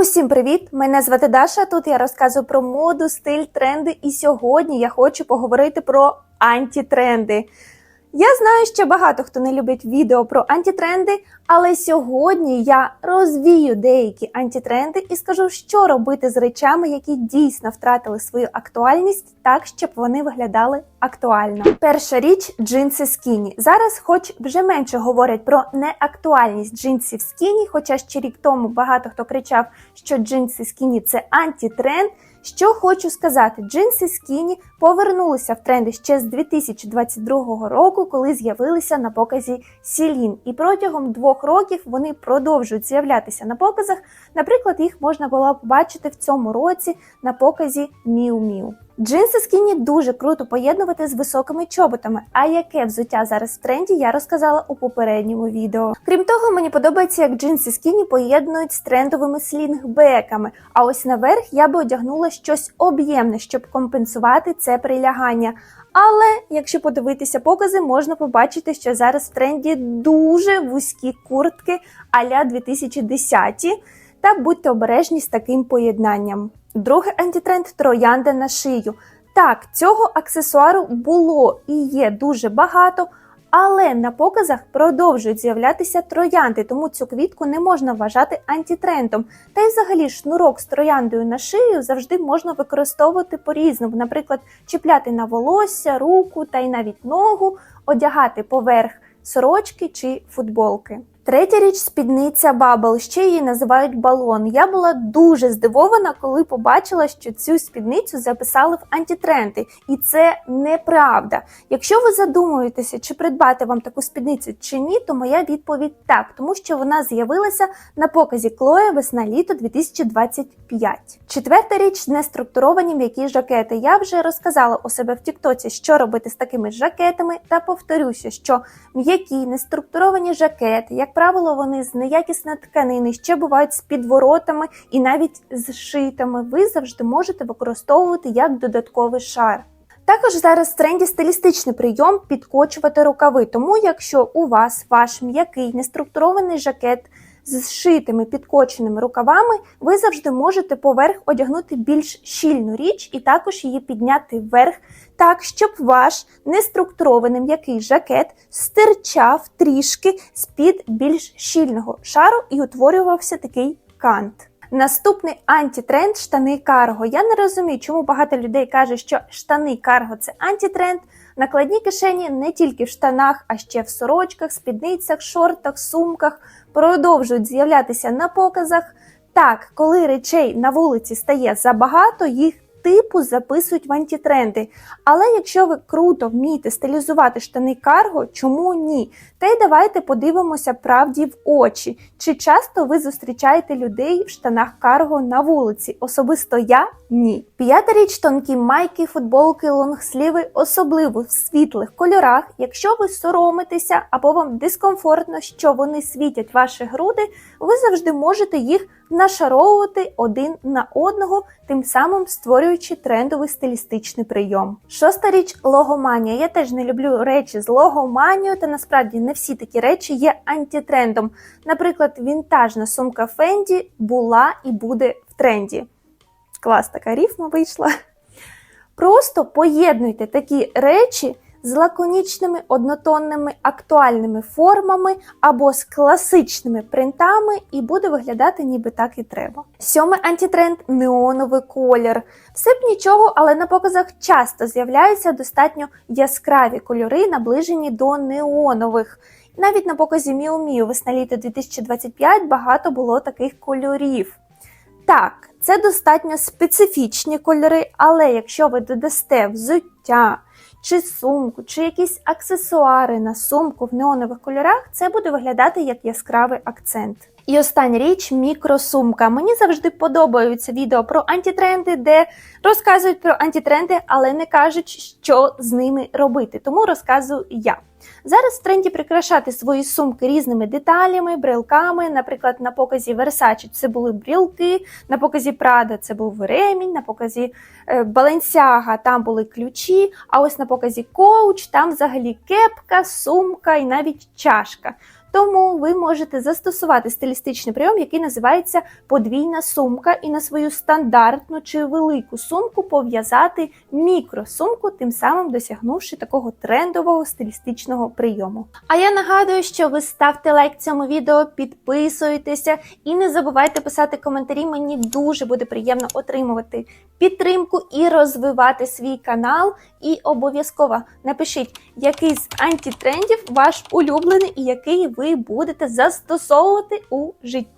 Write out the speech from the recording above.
Усім привіт! Мене звати Даша. Тут я розказую про моду, стиль, тренди. І сьогодні я хочу поговорити про антитренди. Я знаю, що багато хто не любить відео про антитренди, але сьогодні я розвію деякі антитренди і скажу, що робити з речами, які дійсно втратили свою актуальність, так щоб вони виглядали актуально. Перша річ джинси скіні. Зараз, хоч вже менше говорять про неактуальність джинсів скіні, хоча ще рік тому багато хто кричав, що джинси скіні це антитренд. Що хочу сказати, джинси скіні повернулися в тренди ще з 2022 року, коли з'явилися на показі Сілін. І протягом двох років вони продовжують з'являтися на показах. Наприклад, їх можна було побачити в цьому році на показі Miu Miu. Джинси скіні дуже круто поєднувати з високими чоботами. А яке взуття зараз в тренді, я розказала у попередньому відео. Крім того, мені подобається, як джинси скіні поєднують з трендовими слінгбеками. А ось наверх я би одягнула щось об'ємне, щоб компенсувати це прилягання. Але якщо подивитися покази, можна побачити, що зараз в тренді дуже вузькі куртки а-ля 2010 та будьте обережні з таким поєднанням. Другий антитренд троянда на шию. Так, цього аксесуару було і є дуже багато, але на показах продовжують з'являтися троянди, тому цю квітку не можна вважати антитрендом. Та й взагалі шнурок з трояндою на шию завжди можна використовувати по-різному, наприклад, чіпляти на волосся, руку та й навіть ногу, одягати поверх сорочки чи футболки. Третя річ спідниця Бабл, ще її називають балон. Я була дуже здивована, коли побачила, що цю спідницю записали в антитренди, і це неправда. Якщо ви задумуєтеся, чи придбати вам таку спідницю чи ні, то моя відповідь так, тому що вона з'явилася на показі Клоя весна літо 2025. Четверта річ неструктуровані м'які жакети. Я вже розказала у себе в Тіктоці, що робити з такими жакетами, та повторюся, що м'які неструктуровані жакети, як правило, вони з неякісної тканини, ще бувають з підворотами і навіть з шитами. Ви завжди можете використовувати як додатковий шар. Також зараз в тренді стилістичний прийом підкочувати рукави. Тому, якщо у вас ваш м'який неструктурований жакет з зшитими підкоченими рукавами, ви завжди можете поверх одягнути більш щільну річ і також її підняти вверх, так, щоб ваш неструктурований м'який жакет стирчав трішки з-під більш щільного шару і утворювався такий кант. Наступний антитренд штани карго. Я не розумію, чому багато людей каже, що штани карго це антитренд. Накладні кишені не тільки в штанах, а ще в сорочках, спідницях, шортах, сумках продовжують з'являтися на показах. Так, коли речей на вулиці стає забагато, їх типу записують в антитренди. Але якщо ви круто вмієте стилізувати штани карго, чому ні? Та й давайте подивимося правді в очі. Чи часто ви зустрічаєте людей в штанах карго на вулиці? Особисто я ні. П'ята річ тонкі майки, футболки, лонгсліви, особливо в світлих кольорах. Якщо ви соромитеся або вам дискомфортно, що вони світять ваші груди, ви завжди можете їх нашаровувати один на одного, тим самим створюючи трендовий стилістичний прийом. Шоста річ логоманія. Я теж не люблю речі з логоманією, та насправді не всі такі речі є антитрендом. Наприклад, вінтажна сумка Фенді була і буде в тренді. Клас, така ріфма вийшла. Просто поєднуйте такі речі з лаконічними однотонними актуальними формами або з класичними принтами, і буде виглядати ніби так і треба. Сьомий антитренд неоновий колір. Все б нічого, але на показах часто з'являються достатньо яскраві кольори, наближені до неонових. Навіть на показі Miu Miu весна літо 2025 багато було таких кольорів. Так, це достатньо специфічні кольори, але якщо ви додасте взуття, чи сумку, чи якісь аксесуари на сумку в неонових кольорах, це буде виглядати як яскравий акцент. І остання річ мікросумка. Мені завжди подобаються відео про антитренди, де розказують про антитренди, але не кажуть, що з ними робити. Тому розказую я. Зараз в тренді прикрашати свої сумки різними деталями, брелками. Наприклад, на показі Versace це були брілки, на показі Prada це був ремінь, на показі Balenciaga там були ключі, а ось на показі Coach там взагалі кепка, сумка і навіть чашка. Тому ви можете застосувати стилістичний прийом, який називається подвійна сумка, і на свою стандартну чи велику сумку пов'язати мікросумку, тим самим досягнувши такого трендового стилістичного прийому. А я нагадую, що ви ставте лайк цьому відео, підписуйтеся і не забувайте писати коментарі. Мені дуже буде приємно отримувати підтримку і розвивати свій канал. І обов'язково напишіть, який з антитрендів ваш улюблений і який ви будете застосовувати у житті.